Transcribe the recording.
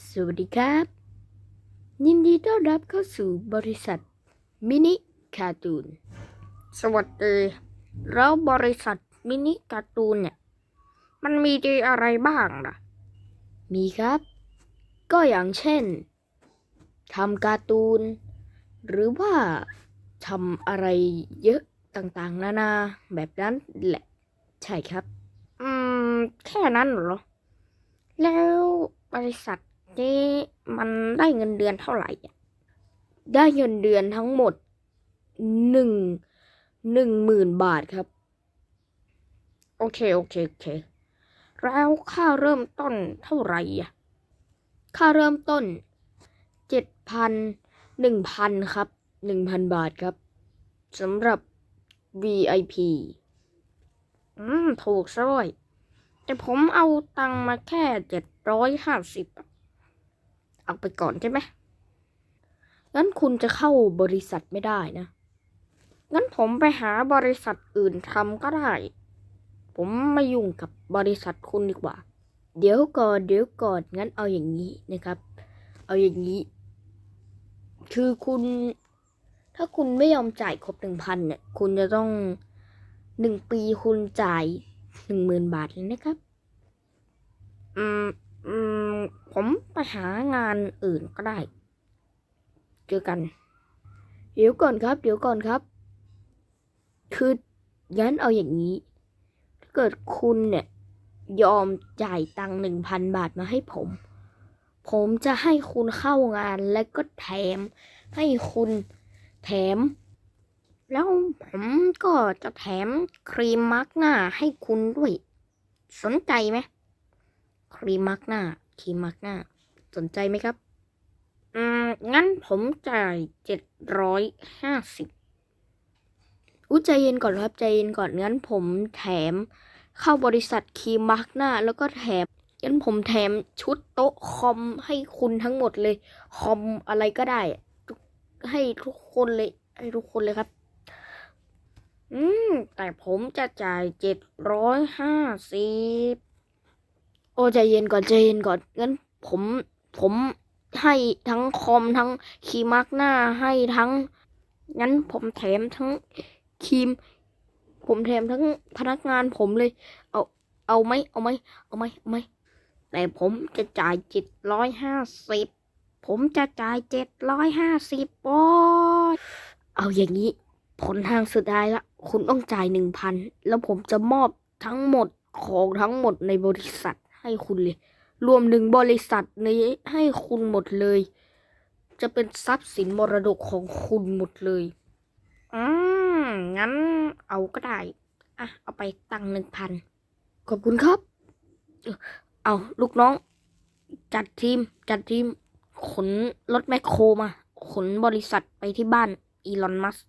สวัสดีครับ ยินดีต้อนรับเข้าสู่บริษัทมินิการ์ตูน สวัสดีแล้วบริษัทมินิการ์ตูนเนี่ย มันมีดีอะไรบ้างล่ะ มีครับ ก็อย่างเช่นทำการ์ตูน หรือว่าทำอะไรเยอะต่างๆ นานาแบบนั้นแหละ ใช่ครับ อืม แค่นั้นเหรอ แล้วบริษัท นี้มันได้เงินเดือนเท่าไหร่ ได้เงินเดือนทั้งหมดหนึ่งหนึ่งหมื่นบาทครับ โอเค โอเค โอเค แล้วค่าเริ่มต้นเท่าไหร่อะค่าเริ่มต้นเจ็ดพันหนึ่งพันครับหนึ่งพันบาทครับสำหรับ VIP อืม ถูกซะด้วยแต่ผมเอาตังมาแค่เจ็ดร้อยห้าสิบ เอาไปก่อนใช่ไหมงั้นคุณจะเข้าบริษัทไม่ได้นะ งั้นผมไปหาบริษัทอื่นทำก็ได้ ผมไม่ยุ่งกับบริษัทคุณดีกว่า เดี๋ยวก่อนเดี๋ยวก่อน งั้นเอาอย่างนี้นะครับ เอาอย่างนี้ คือคุณ ถ้าคุณไม่ยอมจ่ายครบหนึ่งพันเนี่ย คุณจะต้องหนึ่งปีคุณจ่ายหนึ่งหมื่นบาทเลยนะครับ อืม อืม ผมไปหางานอื่นก็ได้ เจอกัน เดี๋ยวก่อนครับ เดี๋ยวก่อนครับ คืองั้นเอาอย่างนี้ ถ้าเกิดคุณเนี่ย ยอมจ่ายตังค์หนึ่งพันบาทมาให้ผม ผมจะให้คุณเข้างานและก็แถม ให้คุณแถม แล้วผมก็จะแถมครีมมาร์กหน้าให้คุณด้วย สนใจไหมครีมมาร์กหน้า คีมมาร์กหน้า สนใจไหมครับ อืม งั้นผมจ่ายเจ็ดร้อยห้าสิบอุ้ใจเย็นก่อนครับ ใจเย็นก่อน งั้นผมแถมเข้าบริษัทคีมาร์กหน้า แล้วก็แถม งั้นผมแถมชุดโต๊ะคอมให้คุณทั้งหมดเลย คอมอะไรก็ได้ ให้ทุกคนเลย ให้ทุกคนเลยครับ อืม แต่ผมจะจ่ายเจ็ดร้อยห้าสิบ โอ้ใจเย็นก่อนใจเย็นก่อนงั้นผมผมให้ทั้งคอมทั้งครีมมาร์กหน้าให้ทั้ง งั้นผมแถมทั้งครีม ผมแถมทั้งพนักงานผมเลย เอาเอาไหมเอาไหมเอาไหมเอาไหมแต่ผมจะจ่ายเจ็ดร้อยห้าสิบผมจะจ่ายเจ็ดร้อยห้าสิบโอ้ยเอาอย่างนี้ ผลทางสุดท้ายละ คุณต้องจ่ายหนึ่งพันแล้วผมจะมอบทั้งหมดของทั้งหมดในบริษัท ให้คุณเลย รวมหนึ่งบริษัทนี้ให้คุณหมดเลย จะเป็นทรัพย์สินมรดกของคุณหมดเลย อืม งั้นเอาก็ได้ อะ เอาไปตังหนึ่งพัน ขอบคุณครับ เอาลูกน้อง จัดทีม จัดทีม ขนรถแมคโครมา ขนบริษัทไปที่บ้านอีลอนมัส์